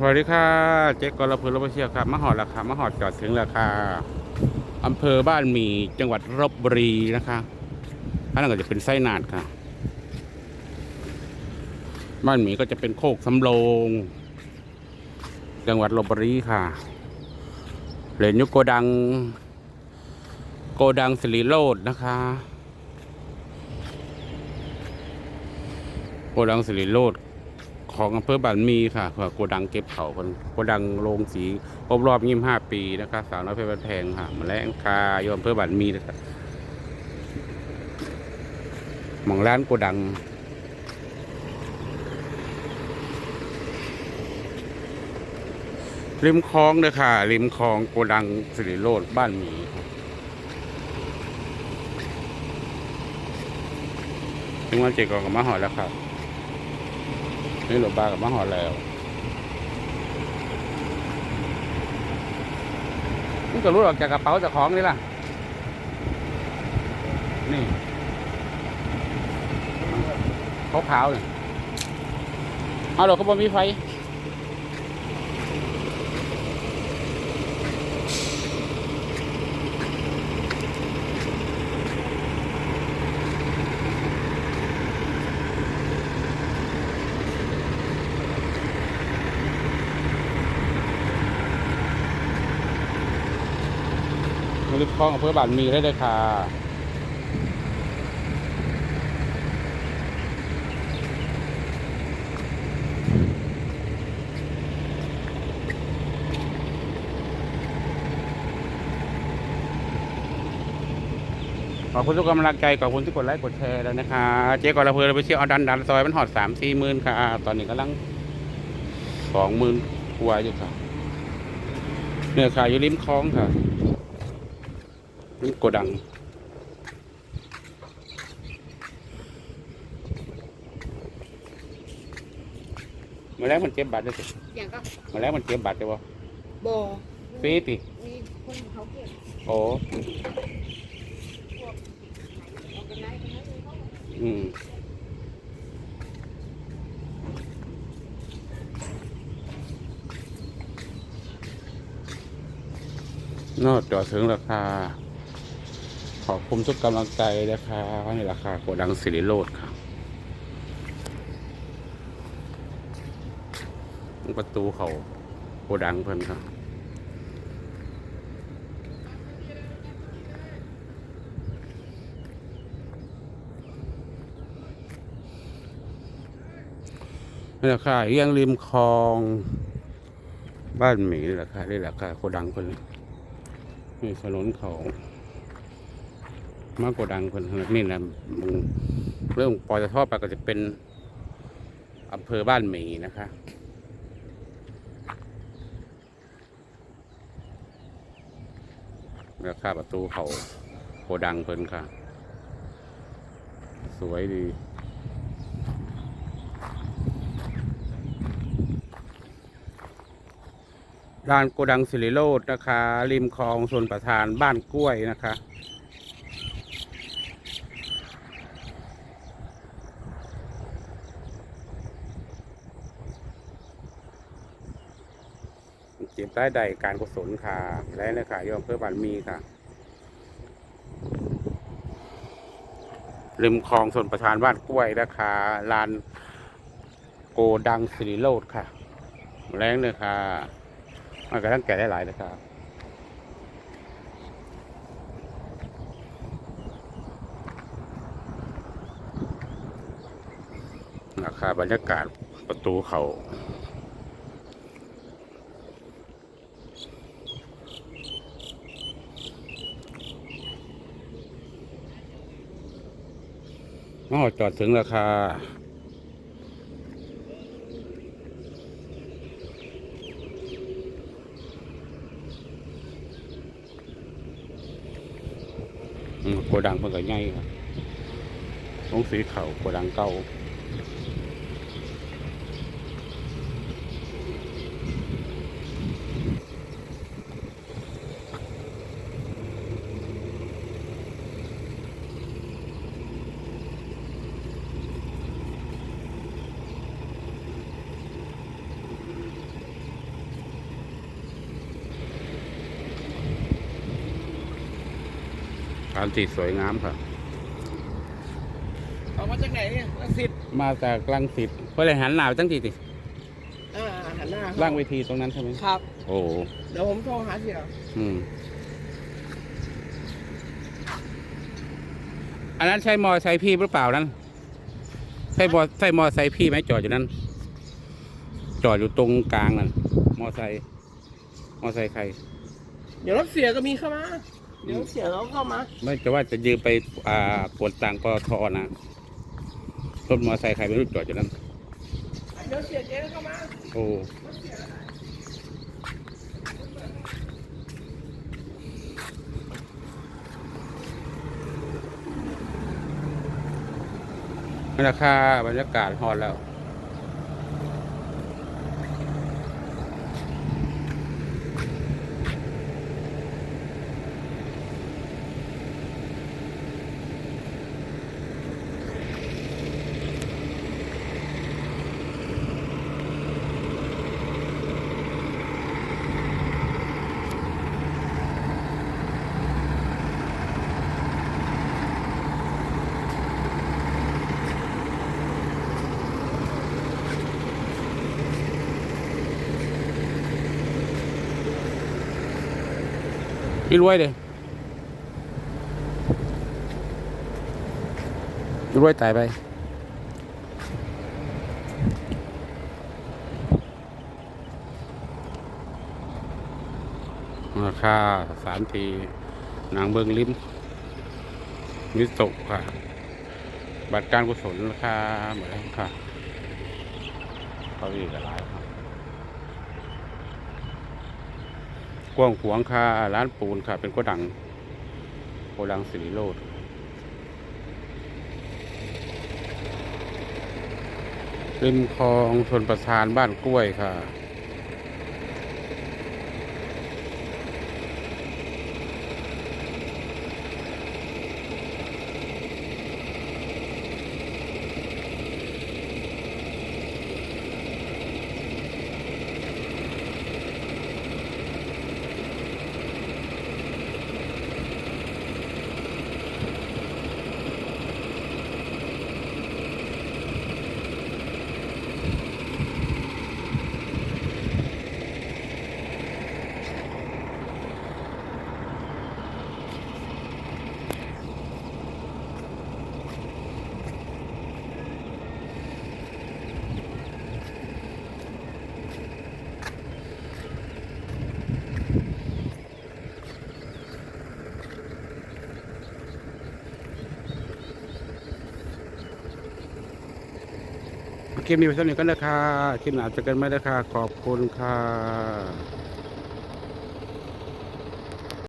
สวัสดีค่ะ เจ๊กรพูรบเชียวครับมหอดแล้วค่ะมหอดจอดถึงแล้วค่ะอำเภอบ้านหมีจังหวัดลบบุรีนะคะอันนั้นก็จะเป็นไส้นาดค่ะ บ้านหมีก็จะเป็นโคกสำโรงจังหวัดลบบุรีค่ะ เหรียญยุคโกดัง โกดังสิริโรดนะคะ โกดังสิริโรด ของอำเภอบ้านมีค่ะเพื่อโกดังเก็บเขาคนโกดังโรงสีครบรอบยี่ห้าปีนะคะสาวน้อยเพชรบ้านแพงค่ะมาแล้งคาโยมอำเภอบ้านมีนะครับมองร้านโกดังริมคลองเลยค่ะ ริมคลองโกดังสิริโรดบ้านหมีถึงวันเจ็ดกองกับมาหอดแล้วครับ นี่หลบบากับมาหอแล้วนี่ก็รู้ออกจากกระเป๋าจากของนี่ล่ะ นี่ขาวขาวๆเนี่ยเอาดอกก็บ่มีไฟ ริบคลองอำเภอบานมีได้เลยค่ะขอบคุณทุกกำลังใจขอบคุณที่กดไลค์กดแชร์แล้วนะคะ เจ๊กอละเพลินไปเที่ยวเอาดันดันซอยมันหอดสามสี่หมื่นค่ะ ตอนนี้กำลังสองหมื่นกว่าอยู่ค่ะ เนี่ยค่ะอยู่ริมคลองค่ะ นี่โกดัง มาแล้วมันเก็บบัตรได้สิอย่างก็มาแล้วมันเก็บบัตรได้บ่บอฟรีติมีคนเขาเก็บโอ้ออกกันได้กันได้เลยเขาอืมนอกจอดถึงราคา ขอบคุณทุกกำลังใจนะคะนี่ราคาโกดังสิริโรดค่ะประตูเขาโกดังเพิ่นค่ะนี่แหละค่ะเรียงริมคลอง บ้านหมีนี่แหละค่ะนี่แหละค่ะโกดังคนนี่ถนนเขา มาโกดังคนนี่นะมึงเรื่องปอจะทอดไปก็จะเป็นอำเภอบ้านหมีนะคะนี่แหละค่ะประตูเขาโกดังเพิ่นค่ะ สวยดีด้านโกดังสิริโรดนะคะ ริมคลองส่วนประธานบ้านกล้วยนะคะ เก็บได้ใดการกุศลค่ะ และเลยค่ะยอมเพื่อบันมีค่ะริมคลองส่วนประธานบ้านกล้วยนะคะลานโกดังสิริโรดค่ะ แรงเลยค่ะมันก็ต้งแก่ได้หลายนะครับราคาบรรยากาศประตูเขา อ๋อจอดถึงราคา โกดังเพิ่งก็ใหญ่ครับลงสีเขาโกดังเก่า การติดสวยงามค่ะเอามาจากไหนเนี่ยลังสิตมาจากลังสิตเพื่อเลยหันหนาวตั้งทีติอ่าหันหน้าเข้ล่างเวทีตรงนั้นใช่ไหมครับ โอ้โหเดี๋ยวผมโทรหาเสี่ยวอืมอันนั้นใช่มอไซค์พี่หรือเปล่านั้นใช่มอใช่มอไซค์พี่ไหมจอดอยู่นั้น จอดอยู่ตรงกลางนั่นมอไซค์มอไซค์ใคร เดี๋ยวรถเสียก็มีเข้ามา เดี๋ยวรถเสียเขาเข้ามาไม่จะว่าจะยืมไปอ่ากดตังค์ปตทนะรถมอไซค์ใครไม่รู้จอดอยู่นั้นเดี๋ยวเสียเจ๊เข้ามาโอ้นี่ราคาบรรยากาศฮอตแล้ว พี่รวยเลยพี่รวยตายไป ราคาสามทีนางเบิงลิ้มมิโตะค่ะ บัตรการกุศลราคาเหมือนกันค่ะเขาอีกหลายครับ กว้างขวางค่ะร้านปูนค่ะ เป็นโกดังโกดังสิริโรดริมคลองชนประทานบ้านกล้วยค่ะ คลิปนี้ไปเท่านี้ก็นะคะคลิปหนาจะกันไหมนะคะขอบคุณค่ะ